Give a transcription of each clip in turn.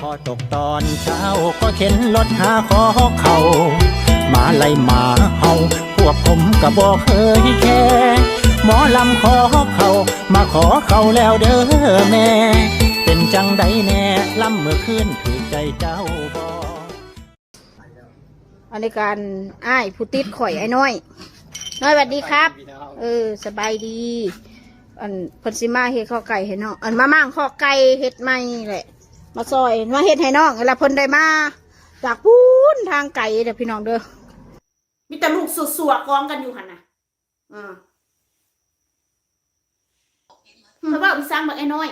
พอตกตอนเช้าก็เข็นรถหาขอเขามาไล่หมาเฮาพวกผมก็บอกเคยแค่หมอลำขอเขามาขอเขาแล้วเด้อแม่ เป็นจังใดแน่ลำเมื่อคืนถือใจเจ้าบออันในการอ้ายผู้ติดข่อยไอ้น้อย น้อยสวัสดีครับ เออสบายดี อันเพันสิมาเฮ็ดข้อไก่ให้น้องอันมาม่างข้อไก่เฮ็ดไม่แหละ มาซอยมาเฮ็ดให้น้องเวลาเพิ่นได้มาจากพูนทางไก่เด้อพี่น้องเด้อมีแต่ลูกสัวๆกองกันอยู่หั่นน่ะอืมเพราะว่าอุตส่าห์บักไอ้น้อย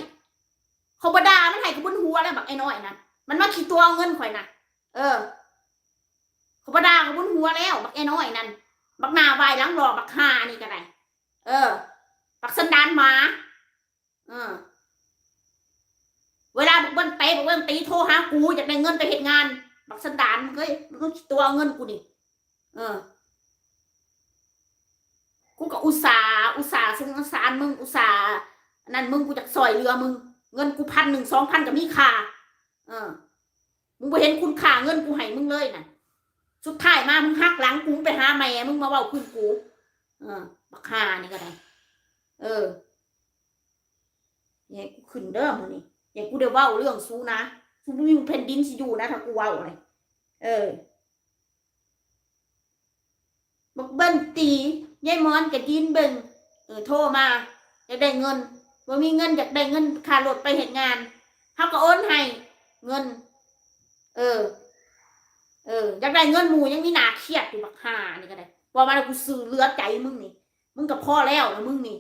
เขาบดามันให้กับบนหัวแล้วบักไอ้น้อยนะมันมาขี่ตัวเอาเงินข่อยนะเออเขาบดากับบนหัวแล้ว บักไอ้น้อยนั่นบักหนาวายหลังรอบักฮานี่ก็ได้เออ บักสันดานหมา เออ เวลาบักเบิ้นเตะบักเบิ้นตีโทรหา กูอยากได้เงินไปเหตุงาน บักสันดานเฮ้ยมึงต้องตัวเอาเงินกูดิเออ กูก็อุตส่าห์อุตส่าห์สงสารมึงอุตส่าห์นั่นมึงกูจะซอยเรือมึง เงินกูพันหนึ่งสองพันก็มีค่าเออ มึงไปเห็นคุณค่าเงินกูให้มึงเลยน่ะ สุดท้ายมามึงหักหลังกูไปหาแม่มึงมาเว้าคืนกู เออ บักฮานี่ก็ได้ เอออย่าให้กูขึ้นเด้อมื้อนี้อย่าให้กูได้เว้าเรื่องซูนะ ซูบ่มีแผ่นดินสิอยู่นะถ้ากูเว้าเลยเออบักเบิ้นตียายมอนกับดินเบิ่งเออโทรมาอยากได้เงินว่ามีเงินอยากได้เงินค่ารถไปเหตุงานเขาก็โอนให้เงิน เออ เอออยากได้เงินหมูยังมีหนาเครียดอยู่บักห่านี่ก็ได้ว่ามาแล้วกูซื้อเลือใจมึงนี่มึงกับพ่อแล้วนะมึงนี่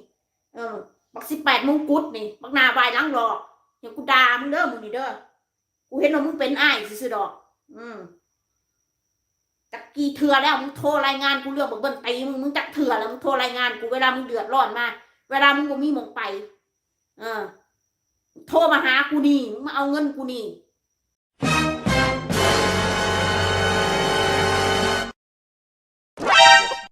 เออ บักสิบแปดมงกุฎนี่ บักนาวายล้างรอกเดี๋ยวกูด่ามึงเด้อมึงนี่เด้อ กูเห็นว่ามึงเป็นอ้ายซื่อๆดอก อืมจักกี่เถื่อแล้วมึงโทรรายงานกูเรื่องบักเบิ้ลตีมึงมึงจักเถื่อแล้วมึงโทรรายงานกูเวลามึงเดือดร้อนมา เวลามึงก็มีมองไป เออ โทรมาหากูนี่มึงมาเอาเงินกูนี่